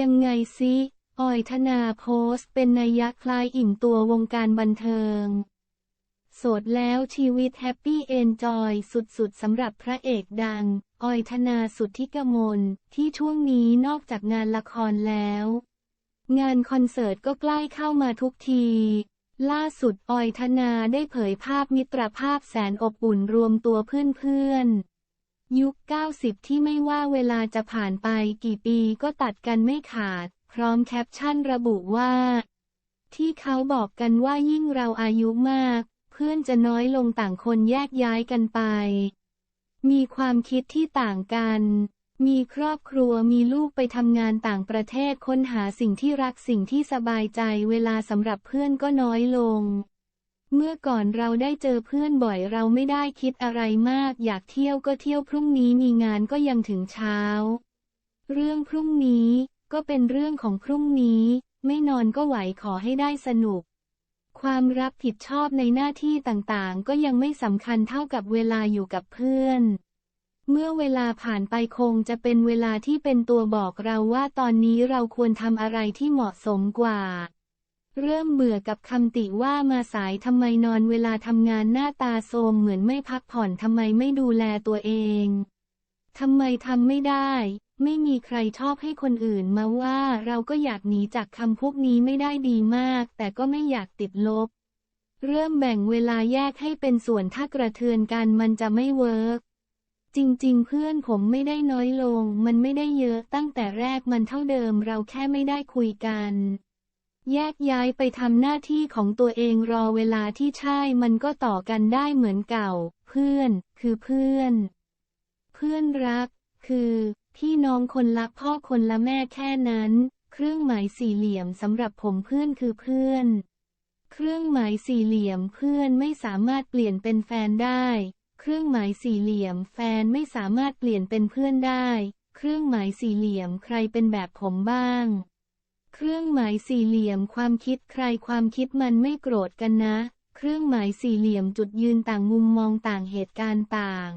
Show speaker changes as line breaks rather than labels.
ยังไงซิออยธนาโพสต์เป็นนัยยะคล้ายอิ่มตัววงการบันเทิง โสดแล้วชีวิตแฮปปี้เอนจอยสุดๆสำหรับพระเอกดัง ออยธนาสุทธิกมลที่ช่วงนี้นอกจากงานละครแล้ว งานคอนเสิร์ตก็ใกล้เข้ามาทุกที ล่าสุดออยธนาได้เผยภาพมิตรภาพแสนอบอุ่นรวมตัวเพื่อนๆ ยุค 90 ที่ไม่ว่าเวลาจะผ่านไปกี่ปีก็ตัดกันไม่ขาด พร้อมแคปชั่นระบุว่า ที่เขาบอกกันว่ายิ่งเราอายุมาก เพื่อนจะน้อยลงต่างคนแยกย้ายกันไป มีความคิดที่ต่างกัน มีครอบครัวมีลูกไปทำงานต่างประเทศค้นหาสิ่งที่รักสิ่งที่สบายใจเวลาสำหรับเพื่อนก็น้อยลง เมื่อก่อนเราได้เจอเพื่อนบ่อยเราไม่ได้คิดอะไรมาก อยากเที่ยวก็เที่ยวพรุ่งนี้มีงานก็ยังถึงเช้า เรื่องพรุ่งนี้ก็เป็นเรื่องของพรุ่งนี้ ไม่นอนก็ไหวขอให้ได้สนุก ความรับผิดชอบในหน้าที่ต่างๆ ก็ยังไม่สำคัญเท่ากับเวลาอยู่กับเพื่อน เมื่อเวลาผ่านไปคงจะเป็นเวลาที่เป็นตัวบอกเราว่าตอนนี้เราควรทำอะไรที่เหมาะสมกว่า เริ่มเบื่อกับคำติว่ามาสายทำไมนอนเวลาทำงานหน้าตาโทรมเหมือนไม่พักผ่อนทำไมไม่ดูแลตัวเองทำไมทำไม่ได้ ไม่มีใครชอบให้คนอื่นมาว่าเราก็อยากหนีจากคำพวกนี้ไม่ได้ดีมาก แต่ก็ไม่อยากติดลบ เริ่มแบ่งเวลาแยกให้เป็นส่วนถ้ากระเทือนกันมันจะไม่เวิร์กจริงๆ เพื่อนผมไม่ได้น้อยลง มันไม่ได้เยอะตั้งแต่แรกมันเท่าเดิมเราแค่ไม่ได้คุยกัน แยกย้ายไปทำหน้าที่ของตัวเองรอเวลาที่ใช่มันก็ต่อกันได้เหมือนเก่า เพื่อน คือเพื่อน เพื่อนรัก คือ พี่น้องคนละพ่อคนละแม่แค่นั้น เครื่องหมายสี่เหลี่ยมสำหรับผมเพื่อนคือเพื่อน เครื่องหมายสี่เหลี่ยมเพื่อนไม่สามารถเปลี่ยนเป็นแฟนได้ เครื่องหมายสี่เหลี่ยมแฟนไม่สามารถเปลี่ยนเป็นเพื่อนได้ เครื่องหมายสี่เหลี่ยมใครเป็นแบบผมบ้าง เครื่องหมายสี่เหลี่ยมความคิดใครความคิดมันไม่โกรธกันนะ เครื่องหมายสี่เหลี่ยมจุดยืนต่างมุมมองต่างเหตุการณ์ต่าง